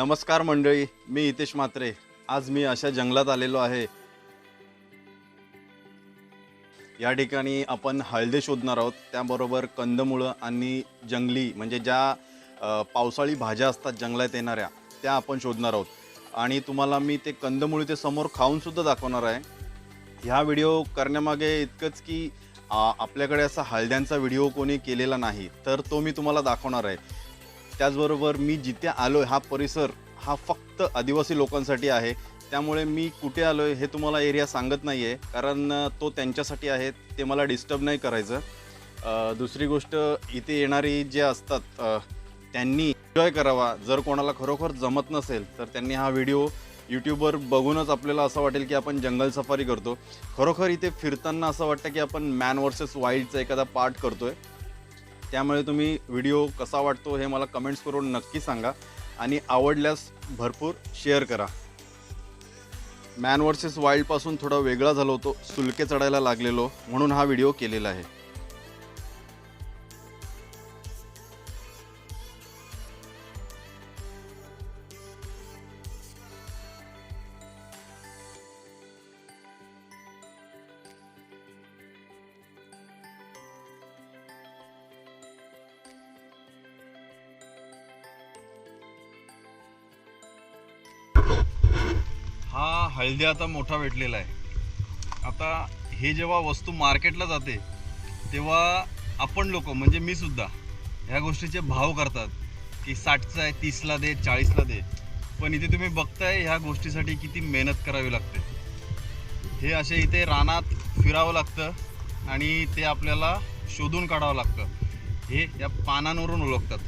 नमस्कार मंडळी मी हितेश म्हात्रे. आज मी अशा जंगलात आलेलो आहे. या ठिकाणी आपण हळदे शोधणार आहोत. त्याबरोबर कंदमुळं आणि जंगली म्हणजे ज्या पावसाळी भाज्या असतात जंगलात येणाऱ्या त्या आपण शोधणार आहोत. आणि तुम्हाला मी ते कंदमुळी ते समोर खाऊनसुद्धा दाखवणार आहे. ह्या व्हिडिओ करण्यामागे इतकंच की आपल्याकडे असा हळद्यांचा व्हिडिओ कोणी केलेला नाही तर तो मी तुम्हाला दाखवणार आहे. त्याचबरोबर मी जिथे आलो आहे हा परिसर हा फक्त आदिवासी लोकांसाठी आहे. त्यामुळे मी कुठे आलो आहे हे तुम्हाला एरिया सांगत नाही आहे कारण तो त्यांच्यासाठी आहे ते मला डिस्टर्ब नाही करायचं. दुसरी गोष्ट इथे येणारी जे असतात त्यांनी एन्जॉय करावा. जर कोणाला खरोखर जमत नसेल तर त्यांनी हा व्हिडिओ यूट्यूबवर बघूनच आपल्याला असं वाटेल की आपण जंगल सफारी करतो. खरोखर इथे फिरताना असं वाटतं की आपण मॅन वर्सेस वाईल्डचा एखादा पार्ट करतो आहे त्यामुळे तुम्ही व्हिडिओ कसा वाटतो हे मला कमेंट्स करून नक्की सांगा. आणि आवडल्यास भरपूर शेअर करा. मॅन वर्सेस वाईल्डपासून थोडा वेगळा झालो होतो. सुलके चढायला लागलेलो. म्हणून हा व्हिडिओ केलेला आहे. हल्दी हळदी आता मोठा भेटलेला आहे. आता हे जेव्हा वस्तू मार्केटला जाते तेव्हा आपण लोक म्हणजे मी सुद्धा ह्या गोष्टीचे भाव करतात की साठचा आहे तीसला दे चाळीसला दे. पण इथे तुम्ही बघताय ह्या गोष्टीसाठी किती मेहनत करावी लागते. हे असे इथे रानात फिरावं लागतं आणि ते आपल्याला शोधून काढावं लागतं. हे या पानांवरून ओळखतात.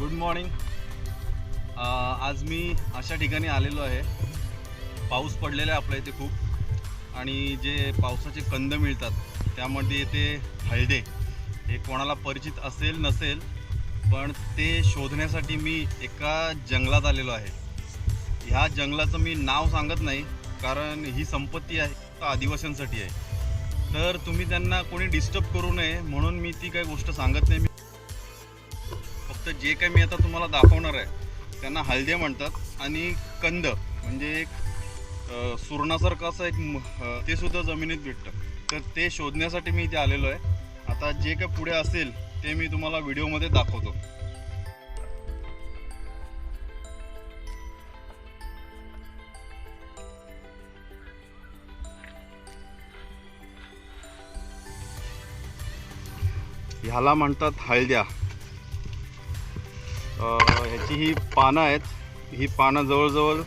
गुड मॉर्निंग आज मी अशा ठिकाणी आलेलो आहे. पाऊस पडलेला आहे आपल्या इथे खूप. आणि जे पावसाचे कंद मिळतात त्यामध्ये येते हळदे. हे कोणाला परिचित असेल नसेल पण ते शोधण्यासाठी मी एका जंगलात आलेलो आहे. ह्या जंगलाचं मी नाव सांगत नाही कारण ही संपत्ती आहे फक्त आदिवासींसाठी आहे. तर तुम्ही त्यांना कोणी डिस्टर्ब करू नये म्हणून मी ती काही गोष्ट सांगत नाही. मी फक्त जे काही मी आता तुम्हाला दाखवणार आहे त्यांना हळदे म्हणतात आणि कंद म्हणजे एक सुरणासारखं असं एक ते सुद्धा जमिनीत भेटतं. तर ते शोधण्यासाठी मी इथे आलेलो आहे. आता जे काही पुढे असेल ते मी तुम्हाला व्हिडिओमध्ये दाखवतो. ह्याला म्हणतात हळद्या. ह्याची ही पानं आहेत. ही पानं जवळजवळ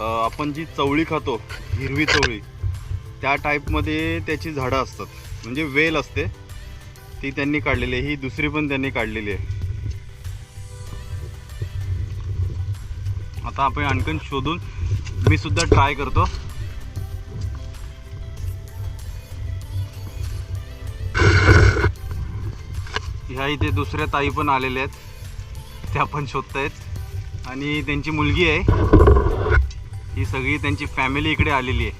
आपण जी चवळी खातो हिरवी चवळी त्या टाईपमध्ये त्याची झाडं असतात. म्हणजे वेल असते. ती त्यांनी काढलेली आहे. ही दुसरी पण त्यांनी काढलेली आहे. आता आपण आणखीन शोधून मी सुद्धा ट्राय करतो. ह्या इथे दुसऱ्या ताई पण आलेल्या आहेत. त्या पण शोधत आहेत आणि त्यांची मुलगी आहे. ही सगळी त्यांची फॅमिली इकडे आलेली आहे.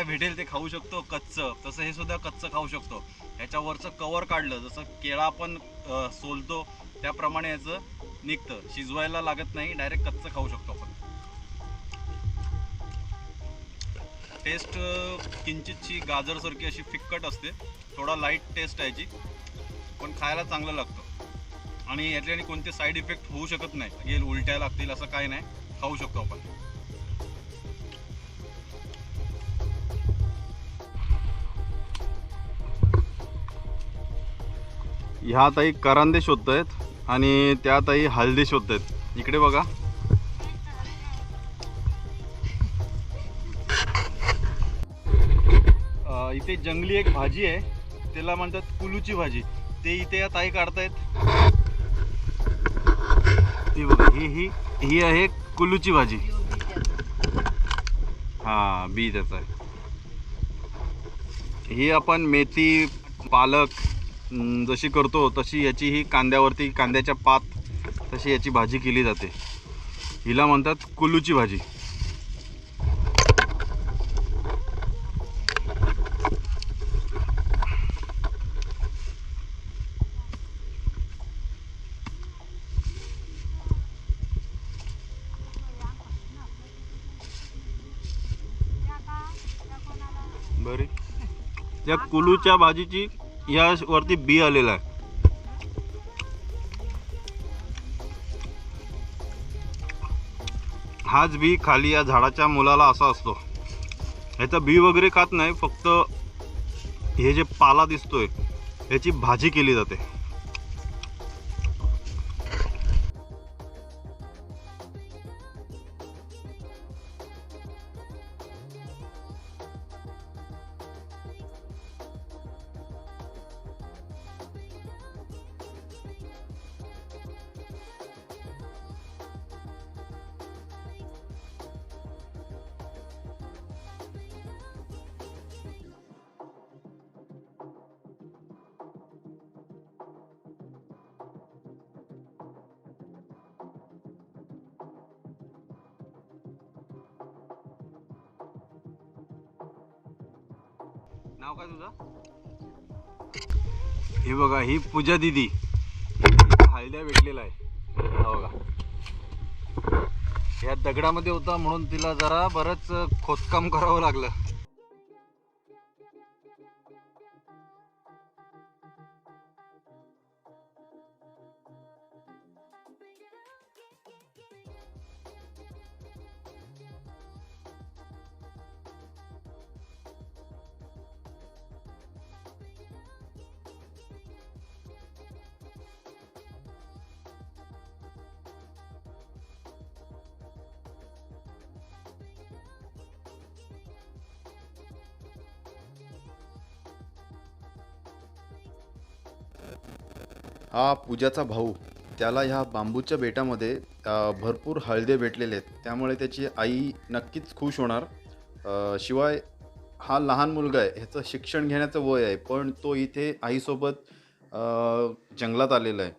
काय भेटेल ते खाऊ शकतो कच्चं. तसं हे सुद्धा कच्चं खाऊ शकतो. ह्याच्यावरचं कवर काढलं जसं केळा आपण सोलतो त्याप्रमाणे याचं निघतं. शिजवायला लागत नाही डायरेक्ट कच्चं खाऊ शकतो आपण. टेस्ट किंचितची गाजरसारखी अशी फिक्कट असते. थोडा लाइट टेस्ट आहे याची पण खायला चांगलं लागतं. आणि याच्याने कोणते साईड इफेक्ट होऊ शकत नाही. येईल उलट्या लागतील असं काही नाही. खाऊ शकतो आपण. ह्या ताई करांदे आहेत आणि त्या ताई हल्दी शोधत आहेत इकडे बघा. इथे जंगली एक भाजी आहे. त्याला म्हणतात कुलूची भाजी. ते इथे या ताई काढतायत. ही बघा ही ही ही आहे कुलूची भाजी. हा बी त्याचा ही आपण मेथी पालक जशी करतो तशी याची ही कांद्यावरती कांद्याच्या पात तशी याची भाजी केली जाते. हिला म्हणतात कुल्लूची भाजी. बरी. या कुलूच्या भाजीची या वरती बी आलेला आहे. हाच बी खाली या झाडाच्या मुलाला असा असतो. ह्याचा बी वगैरे खात नाही फक्त हे जे पाला दिसतोय ह्याची भाजी केली जाते. नाव काय तुझं? हे बघा ही पूजा दिदी. हळद्या भेटलेला आहे हा बघा. या दगडामध्ये होता म्हणून तिला जरा बरंच खोदकाम करावं लागलं. हा पूजाचा भाऊ त्याला ह्या बांबूच्या बेटामध्ये भरपूर हळदे भेटलेले आहेत. त्यामुळे त्याची आई नक्कीच खुश होणार. शिवाय हा लहान मुलगा आहे ह्याचं शिक्षण घेण्याचं वय आहे पण तो इथे आईसोबत जंगलात आलेला आहे.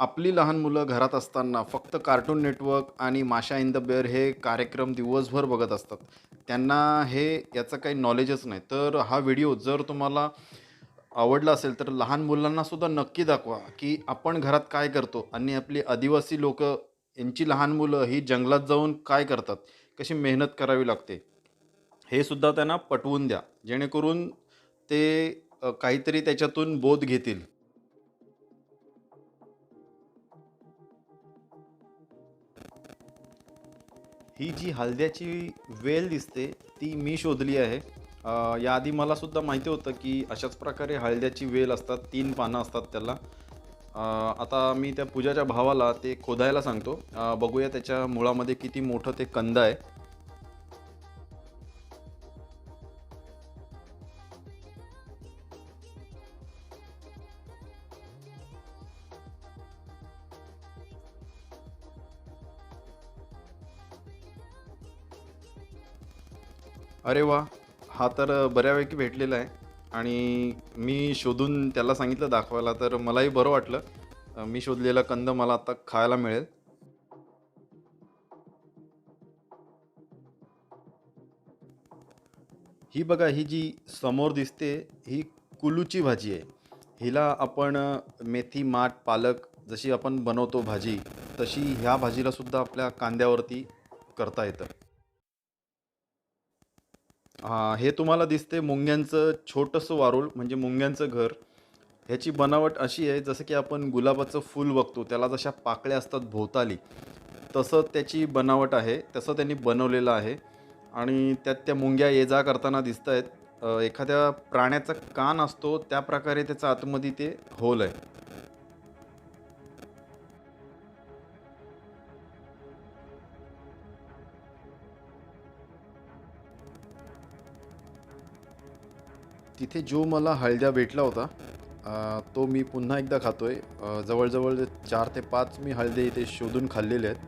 आपली लहान मुलं घरात असताना फक्त कार्टून नेटवर्क आणि माशा इन द बेअर हे कार्यक्रम दिवसभर बघत असतात. त्यांना हे याचं काही नॉलेजच नाही. तर हा व्हिडिओ जर तुम्हाला आवडलं असेल तर लहान मुलांना सुद्धा नक्की दाखवा की आपण घरात काय करतो आणि आपली आदिवासी लोक यांची लहान मुलं ही जंगलात जाऊन काय करतात कशी मेहनत करावी लागते हे सुद्धा त्यांना पटवून द्या. जेणेकरून ते काहीतरी त्याच्यातून बोध घेतील. ही जी हलद्याची वेल दिसते ती मी शोधली आहे. याआधी मला सुद्धा माहिती होतं की अशाच प्रकारे हळद्याची वेल असतात तीन पानं असतात त्याला. आता मी त्या पूजाच्या भावाला ते खोदायला सांगतो. बघूया त्याच्या मुळामध्ये किती मोठं ते कंद आहे. अरे वा! हा तर बऱ्यापैकी भेटलेला आहे. आणि मी शोधून त्याला सांगितलं दाखवायला. तर मलाही बरं वाटलं. मी शोधलेला कंद मला आता खायला मिळेल. ही बघा ही जी समोर दिसते ही कुलूची भाजी आहे. हिला आपण मेथी माठ पालक जशी आपण बनवतो भाजी तशी ह्या भाजीला सुद्धा आपल्या कांद्यावरती करता येतं. हे तुम्हाला दिसते मुंग्यांचं छोटंसं वारूळ म्हणजे मुंग्यांचं घर. ह्याची बनावट अशी आहे जसं की आपण गुलाबाचं फूल बघतो त्याला जशा पाकळ्या असतात भोवताली तसं त्याची बनावट आहे तसं त्यांनी बनवलेलं आहे. आणि त्यात त्या मुंग्या ये जा करताना दिसत आहेत एखाद्या प्राण्याचा कान असतो त्या प्रकारे त्याचा आतमध्ये ते होल आहे तिथे जो मला हळद्या भेटला होता तो मी पुन्हा एकदा खातो आहे जवळजवळ चार ते पाच मी हळदे इथे शोधून खाल्लेले आहेत.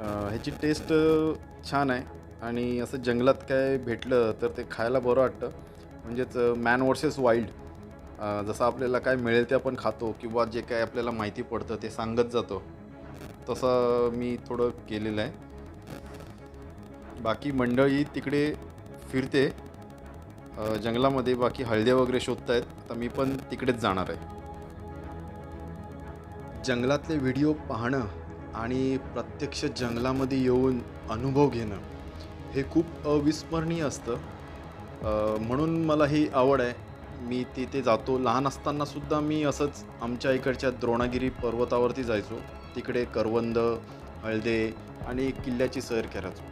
ह्याची टेस्ट छान आहे आणि असं जंगलात काय भेटलं तर ते खायला बरं वाटतं. म्हणजेच मॅन वर्सेस वाईल्ड जसं आपल्याला काय मिळेल ते आपण खातो किंवा जे काय आपल्याला माहिती पडतं ते सांगत जातो. तसं मी थोडं केलेलं आहे. बाकी मंडळी तिकडे फिरते. जंगलामध्ये बाकी हळद्या वगैरे शोधतायत आता मी पण तिकडेच जाणार आहे. जंगलातले व्हिडिओ पाहणं आणि प्रत्यक्ष जंगलामध्ये येऊन अनुभव घेणं हे खूप अविस्मरणीय असतं. म्हणून मला ही आवड आहे. मी तिथे जातो. लहान असतानासुद्धा मी असंच आमच्या इकडच्या द्रोणागिरी पर्वतावरती जायचो. तिकडे करवंद हळदे आणि किल्ल्याची सैर करायचो.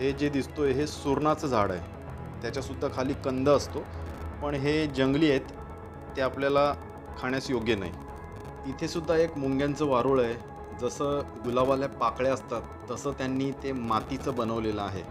हे जे दिसतोय हे सुरणाचं झाड आहे. त्याच्यासुद्धा खाली कंद असतो. पण हे जंगली आहेत ते आपल्याला खाण्यास योग्य नाही. इथेसुद्धा एक मुंग्यांचं वारुळ आहे. जसं गुलाबाल्या पाकळ्या असतात तसं त्यांनी ते मातीचं बनवलेलं आहे.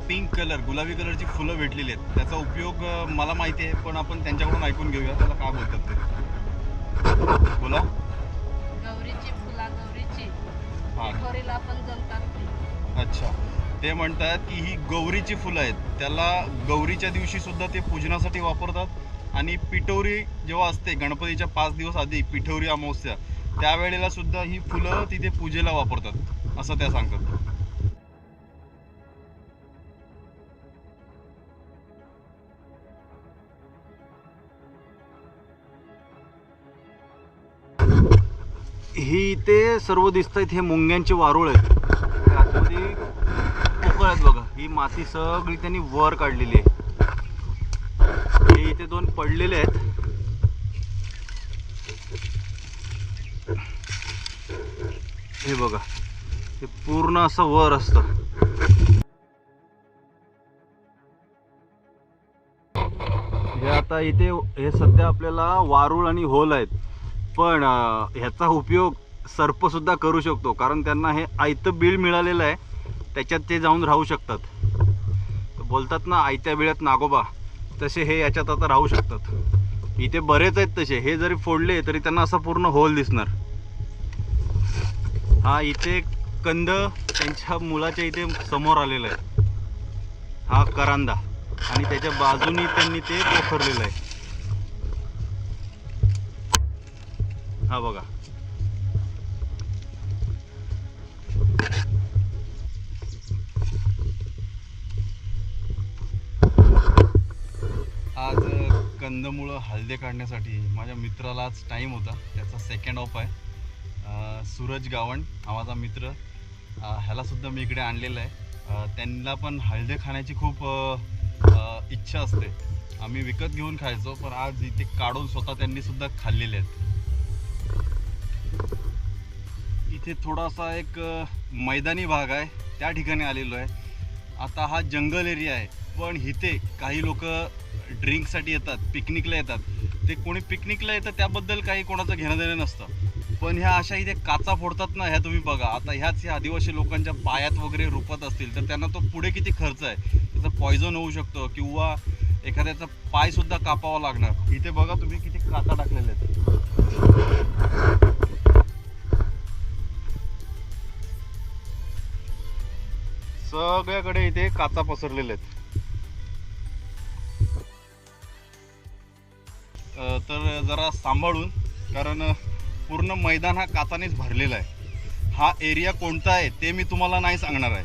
पिंक कलर गुलाबी कलरची फुलं भेटलेली आहेत. त्याचा उपयोग मला माहिती आहे पण आपण त्यांच्याकडून ऐकून घेऊया. त्याला काय बोलतात ते? बोला. गौरीची फुला गौरीची. हा. गौरीला पण जमतात ते. अच्छा. ते म्हणतात की ही गौरीची फुलं आहेत. त्याला गौरीच्या दिवशी सुद्धा ते पूजनासाठी वापरतात. आणि पिठोरी जेव्हा असते गणपतीच्या पाच दिवस आधी पिठोरी अमावस्या त्यावेळेला सुद्धा ही फुलं तिथे पूजेला वापरतात. असं त्या सांगतात. ही इथे सर्व दिसत आहेत हे मुंग्यांचे वारुळ आहेत. ते आतमध्ये पोकळ आहेत बघा. ही माती सगळी त्यांनी वर काढलेली आहे. हे इथे दोन पडलेले आहेत. हे बघा. हे पूर्ण असं वर असतं. हे आता इथे हे सध्या आपल्याला वारुळ आणि होल आहेत. पण ह्याचा उपयोग सर्पसुद्धा करू शकतो. कारण त्यांना हे आयतं बिळ मिळालेलं आहे. त्याच्यात ते जाऊन राहू शकतात. तर बोलतात ना आयत्या बिळ्यात नागोबा. तसे हे याच्यात आता राहू शकतात. इथे बरेच आहेत तसे. हे जरी फोडले तरी त्यांना असं पूर्ण होल दिसणार. हा इथे कंद त्यांच्या मुलाच्या इथे समोर आलेला आहे. हा करांदा. आणि त्याच्या बाजूनी त्यांनी ते पोखरलेलं आहे. हा बघा. आज कंदमुळं हळदे काढण्यासाठी माझ्या मित्राला आज टाईम होता. त्याचा सेकंड ऑफ आहे. सूरज गावण हा माझा मित्र. ह्यालासुद्धा मी इकडे आणलेला आहे. त्यांना पण हळदे खाण्याची खूप इच्छा असते. आम्ही विकत घेऊन खायचो पण आज इथे काढून स्वतः त्यांनीसुद्धा खाल्लेले आहेत. इथे थोडासा एक मैदानी भाग आहे. त्या ठिकाणी आलेलो आहे. आता हा जंगल एरिया आहे. पण इथे काही लोक ड्रिंकसाठी येतात पिकनिकला येतात. ते कोणी पिकनिकला येतं त्याबद्दल काही कोणाचं घेणं देणं नसतं. पण ह्या अशा इथे काचा फोडतात ना ह्या तुम्ही बघा. आता ह्याच ह्या आदिवासी लोकांच्या पायात वगैरे रुपत असतील तर त्यांना तो पुढे किती खर्च आहे? त्याचं पॉयझन होऊ शकतं किंवा एखाद्याचा पायसुद्धा कापावा लागणार. इथे बघा तुम्ही किती काचा टाकलेल्या आहेत. सगळ्याकडे इथे काचा पसरलेल्या आहेत. तर जरा सांभाळून कारण पूर्ण मैदान हा काचानेच भरलेला आहे. हा एरिया कोणता आहे ते मी तुम्हाला नाही सांगणार आहे.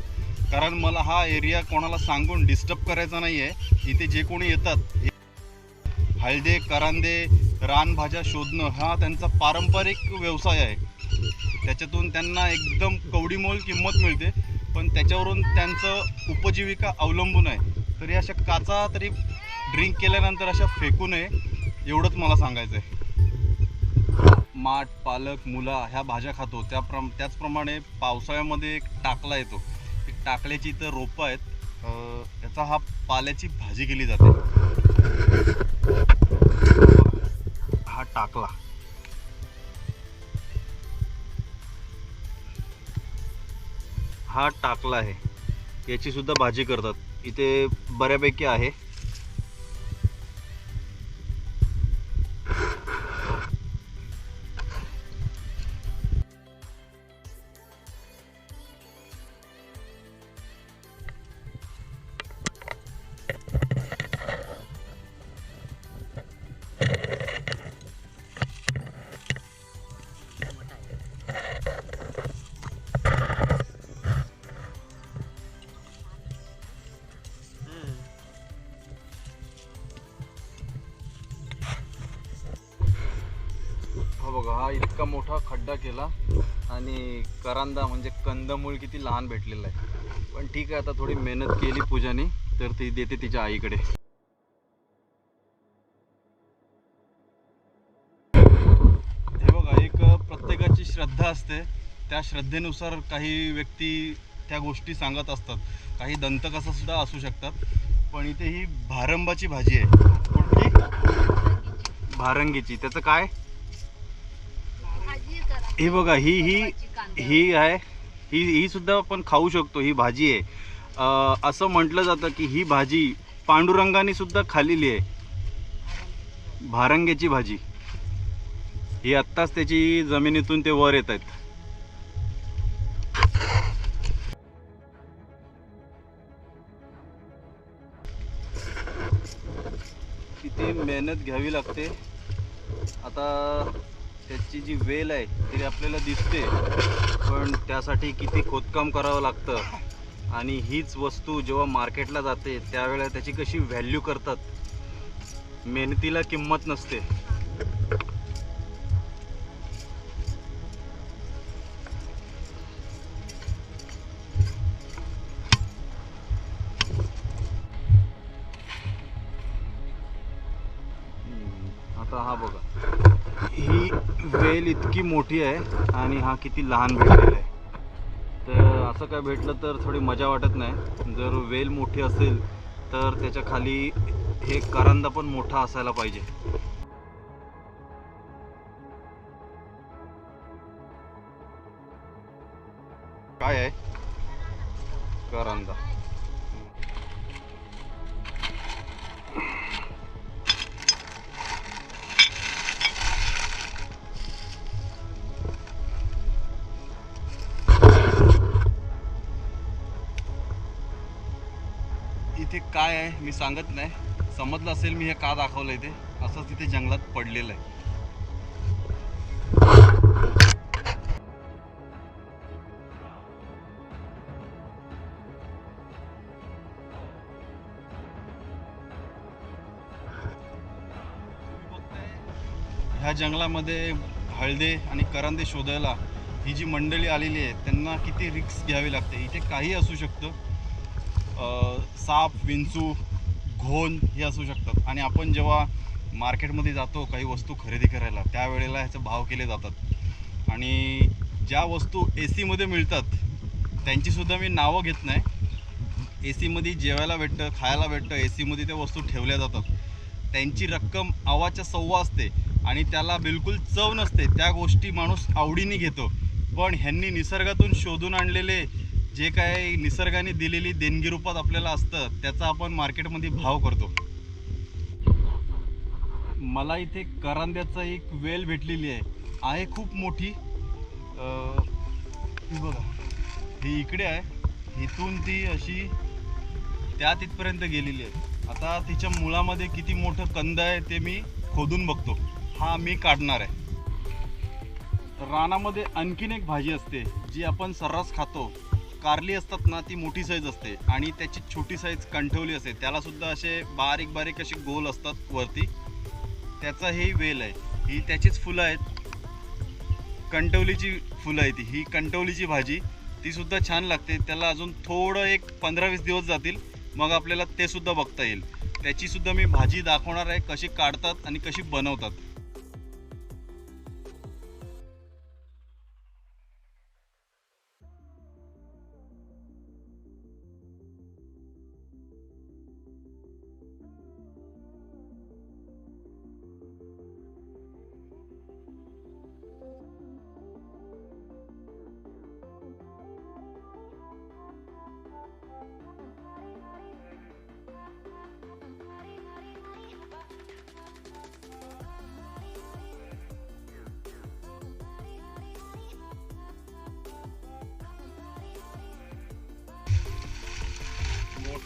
कारण मला हा एरिया कोणाला सांगून डिस्टर्ब करायचा नाही आहे इथे जे कोणी येतात हळदे करांदे रानभाज्या शोधणं हा त्यांचा पारंपरिक व्यवसाय आहे. त्याच्यातून त्यांना एकदम कवडीमोल किंमत मिळते. पण त्याच्यावरून त्यांचं उपजीविका अवलंबून आहे. तरी अशा काचा तरी ड्रिंक केल्यानंतर अशा फेकू नये एवढंच मला सांगायचं आहे माठ पालक मुला ह्या भाज्या खातो. त्याप्रम त्याचप्रमाणे पावसाळ्यामध्ये एक टाकला येतो. ती टाकल्याची इथं रोपं आहेत. याचा हा पाल्याची भाजी केली जाते. हा टाकला. हा टाकला आहे. याची सुद्धा भाजी करतात. इथे बऱ्यापैकी आहे. करांदा म्हणजे कंदमूळ किती लहान भेटलेला आहे. पण ठीक आहे आता थोडी मेहनत केली पूजाने तर ती देते तिच्या आईकडे. हे बघा एक प्रत्येकाची श्रद्धा असते. त्या श्रद्धेनुसार काही व्यक्ती त्या गोष्टी सांगत असतात. काही दंतकथा सुद्धा असू शकतात. पण इथे ही भारंबाची भाजी आहे. कुठली भारंगीची. त्याचं काय? हे बघा ही ही ही आहे. ही ही सुद्धा आपण खाऊ शकतो ही भाजी आहे. असं म्हटलं जातं की ही भाजी पांडुरंगाने सुद्धा खाल्लेली आहे. भारंग्याची भाजी. ही आत्ताच त्याची जमिनीतून ते वर येत आहेत. किती मेहनत घ्यावी लागते. आता त्याची जी वेल आहे ती आपल्याला दिसते. पण त्यासाठी किती खोदकाम करावं लागतं. आणि हीच वस्तू जेव्हा मार्केटला जाते त्यावेळेला त्याची कशी व्हॅल्यू करतात? मेहनतीला किंमत नसते. किती मोठी आहे आणि हा किती लहान भेटलेला आहे. तर असं काय भेटलं तर थोडी मजा वाटत नाही. जर वेल मोठी असेल तर त्याच्याखाली हे करंदा पण मोठा असायला पाहिजे. काय आहे? करंदा. काय आहे मी सांगत नाही. समजलं असेल मी हे का दाखवलं इथे असंच तिथे जंगलात पडलेलं आहे. ह्या जंगलामध्ये हळदे आणि करंदे शोधायला ही जी मंडळी आलेली आहे त्यांना किती रिक्स घ्यावी लागते? इथे काही असू शकतं. साप विंचू घोण हे असू शकतात. आणि आपण जेव्हा मार्केटमध्ये जातो काही वस्तू खरेदी करायला त्यावेळेला ह्याचे भाव केले जातात. आणि ज्या वस्तू ए सीमध्ये मिळतात त्यांचीसुद्धा मी नावं घेत नाही. ए सीमध्ये जेवायला भेटतं खायला भेटतं ए सीमध्ये त्या वस्तू ठेवल्या जातात. त्यांची रक्कम आवाच्या सव्वा असते आणि त्याला बिलकुल चव नसते. त्या गोष्टी माणूस आवडीने घेतो. पण ह्यांनी निसर्गातून शोधून आणलेले जे काय निसर्गाने दिलेली देणगी रूपात आपल्याला असतं त्याचा आपण मार्केटमध्ये भाव करतो. मला इथे करांद्याचा एक वेल भेटलेली आहे. आहे खूप मोठी. बघा. ही इकडे आहे. इथून ती अशी त्या तिथपर्यंत गेलेली आहे. आता तिच्या मुळामध्ये किती मोठं कंद आहे ते मी खोदून बघतो. हा मी काढणार आहे. रानामध्ये आणखीन एक भाजी असते जी आपण सर्रास खातो. कारली असतात ना ती मोठी साईज असते आणि त्याची छोटी साईज कंठवली असते. त्याला सुद्धा असे बारीक बारीक असे गोल असतात वरती. त्याचा ही वेल आहे. ही त्याचीच फुलं आहेत. कंटवलीची फुलं आहे ती ही कंटवलीची भाजी. ती सुद्धा छान लागते. त्याला अजून थोडं एक पंधरा वीस दिवस जातील. मग आपल्याला ते सुद्धा बघता येईल. त्याची सुद्धा मी भाजी दाखवणार आहे कशी काढतात आणि कशी बनवतात.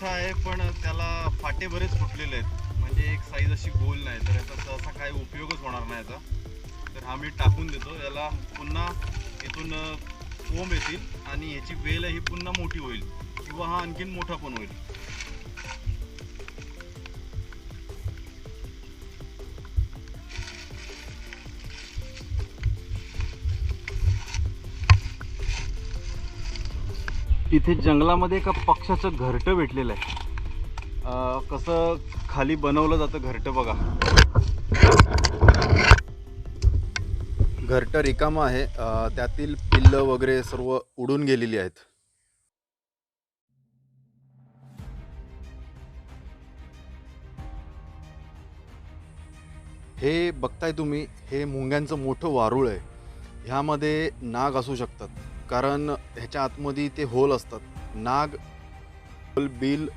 मोठा आहे पण त्याला फाटे बरेच फुटलेले आहेत. म्हणजे एक साईज अशी गोल नाही तर याचा सहसा काही उपयोगच होणार नाही याचा. तर हा मी टाकून देतो. याला पुन्हा इथून कोंब येतील आणि ह्याची वेल ही पुन्हा मोठी होईल किंवा हा आणखीन मोठा पण होईल. इथे जंगलामध्ये एका पक्षाचं घरटं भेटलेलं आहे. कसं खाली बनवलं जातं घरटं बघा. घरटं रिकामं आहे. त्यातील पिल्लं वगैरे सर्व उडून गेलेली आहेत. हे बघताय तुम्ही हे मुंग्यांचं मोठं वारूळ आहे. ह्यामध्ये नाग असू शकतात. कारण ह्याच्या आतमध्ये ते होल असतात. नाग होल बिल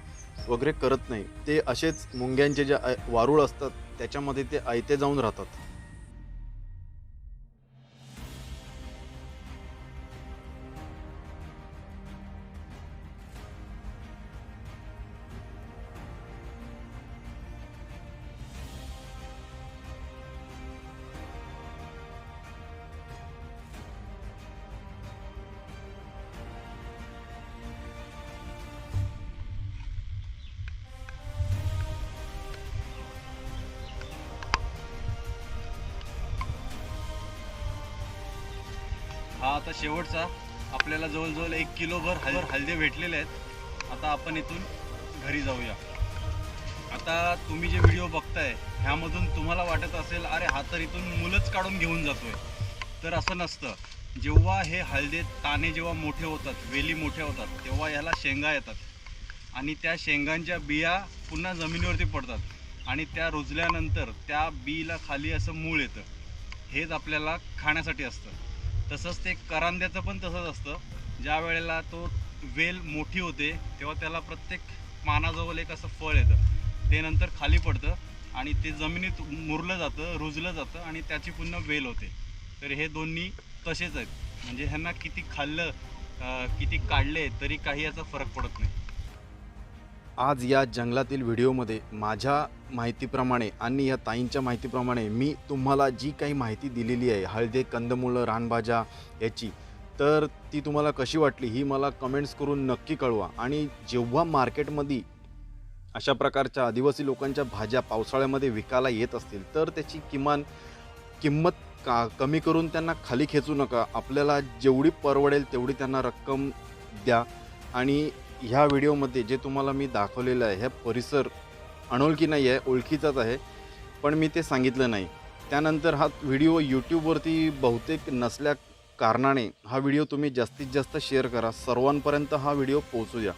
वगैरे करत नाही. ते असेच मुंग्यांचे जे वारूळ असतात त्याच्यामध्ये ते आयते जाऊन राहतात. शेवटचा. आपल्याला जवळजवळ एक किलोभर हल हलदे भेटलेले आहेत. आता आपण इथून घरी जाऊया. आता तुम्ही जे व्हिडिओ बघताय ह्यामधून तुम्हाला वाटत असेल अरे हा तर इथून मुलंच काढून घेऊन जातोय. तर असं नसतं. जेव्हा हे हळदे ताने जेव्हा मोठे होतात वेली मोठ्या होतात तेव्हा ह्याला शेंगा येतात. आणि त्या शेंगांच्या बिया पुन्हा जमिनीवरती पडतात. आणि त्या रुजल्यानंतर त्या बीला खाली असं मूळ येतं. हेच आपल्याला खाण्यासाठी असतं. तसंच ते करांद्याचं पण तसंच असतं. ज्या वेळेला तो वेल मोठी होते तेव्हा त्याला प्रत्येक पानाजवळ एक असं फळ येतं. ते नंतर खाली पडतं आणि ते जमिनीत मुरलं जातं रुजलं जातं आणि त्याची पुन्हा वेल होते. तर हे दोन्ही तसेच आहेत. म्हणजे ह्यांना किती खाल्लं किती काढले तरी काही याचा फरक पडत नाही. आज या जंगलातील व्हिडिओमध्ये माझ्या माहितीप्रमाणे आणि या ताईंच्या माहितीप्रमाणे मी तुम्हाला जी काही माहिती दिलेली आहे हळदे कंदमुळं रानभाज्या याची तर ती तुम्हाला कशी वाटली ही मला कमेंट्स करून नक्की कळवा. आणि जेव्हा मार्केटमध्ये अशा प्रकारच्या आदिवासी लोकांच्या भाज्या पावसाळ्यामध्ये विकायला येत असतील तर त्याची किमान किंमत का कमी करून त्यांना खाली खेचू नका. आपल्याला जेवढी परवडेल तेवढी त्यांना रक्कम द्या. आणि ह्या व्हिडिओमध्ये जे तुम्हाला मी दाखवलेलं आहे हे परिसर अनोळखी नाही आहे ओळखीचाच आहे पण मी ते सांगितलं नाही. त्यानंतर हा व्हिडिओ यूट्यूबवरती बहुतेक नसल्या कारणाने हा व्हिडिओ तुम्ही जास्तीत जास्त शेअर करा. सर्वांपर्यंत हा व्हिडिओ पोहोचू द्या